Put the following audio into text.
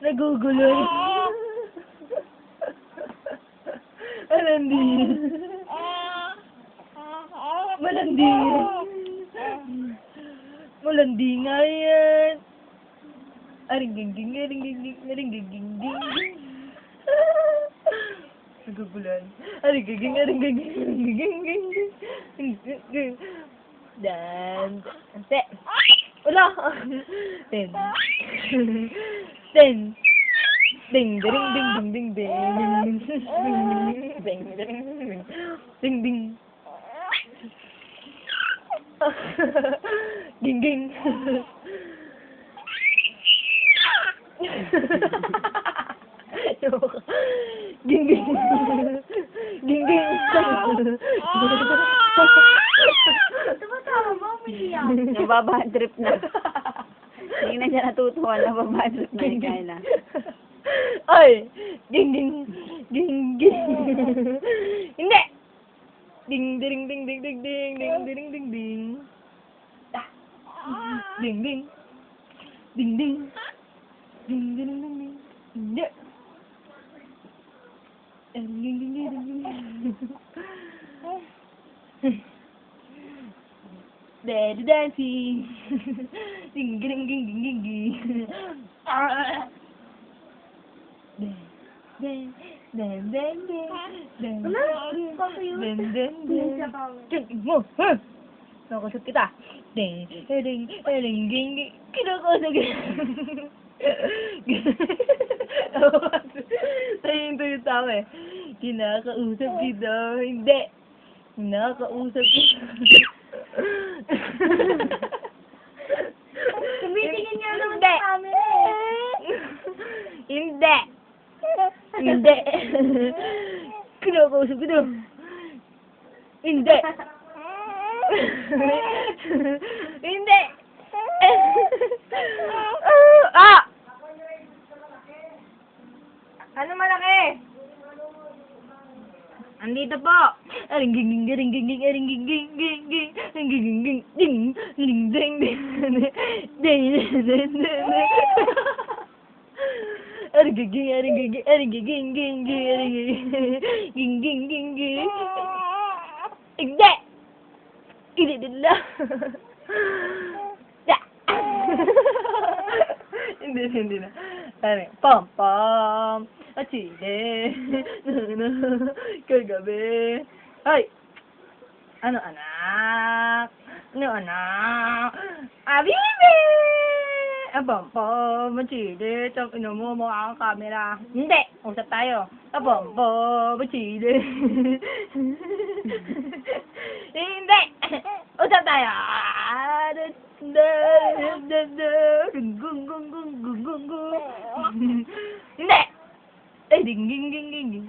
Nagugulo. Malandi. Malandi. Malandi nga yan. Aringging-ging, aringging-ging, aringging-ging. Nagugulan. Aringging, aringging, aringging. Dan. Ante. Wala. Ten. Ten. Ding, ding, ding, ding, ding, ding. Ding, ding, ding. Ding, ding. Ging, ging. Ging, ging. Ging, ging. Tumatawa mo, umiiyak. Nababad trip na. Hindi na siya natutuwa, nababad trip na yung Kayla. Ay! Ging, ging. Ging, ging. Hindi! Ding, ding, ding, ding, ding, ding, ding, ding, ding, ding. Ah. Ding, ding. Ding, ding. Ding, ding, ding, ding, ding. Hindi. Ding, ding, ding, ding, ding, ding. Daddy dancing ging ging ging ging ging ging. Den den den den den den den den mo Nakusot kita. Ding, ding, ding, ding, ding. Kinakusot kita. Sayang to yung tao eh. Kinakausap kita. Hindi. Kinakausap kita. Hindi. Hindi. Kinakausap kita. Hindi. Hindi. ah! Ano malaki? Andito po. Aring ging ging aring ging ging aring ging ging ging ging ging ging ging ding ding aring ging ging aring ging ging aring ging ging ging aring ging ging ging ging Hindi! Hindi din lang. Hindi, hindi na. Ano, pam pam, at sile, kagabi. Ay! Ano anak? Ano anak? Abibe! Abang po, machilit. Ang ino mo, mukha kang camera. Hindi! Usap tayo. Abang po, machilit. Hindi! Usap tayo. Hindi! Ay, eh, ding, ding, ding, ding, ding.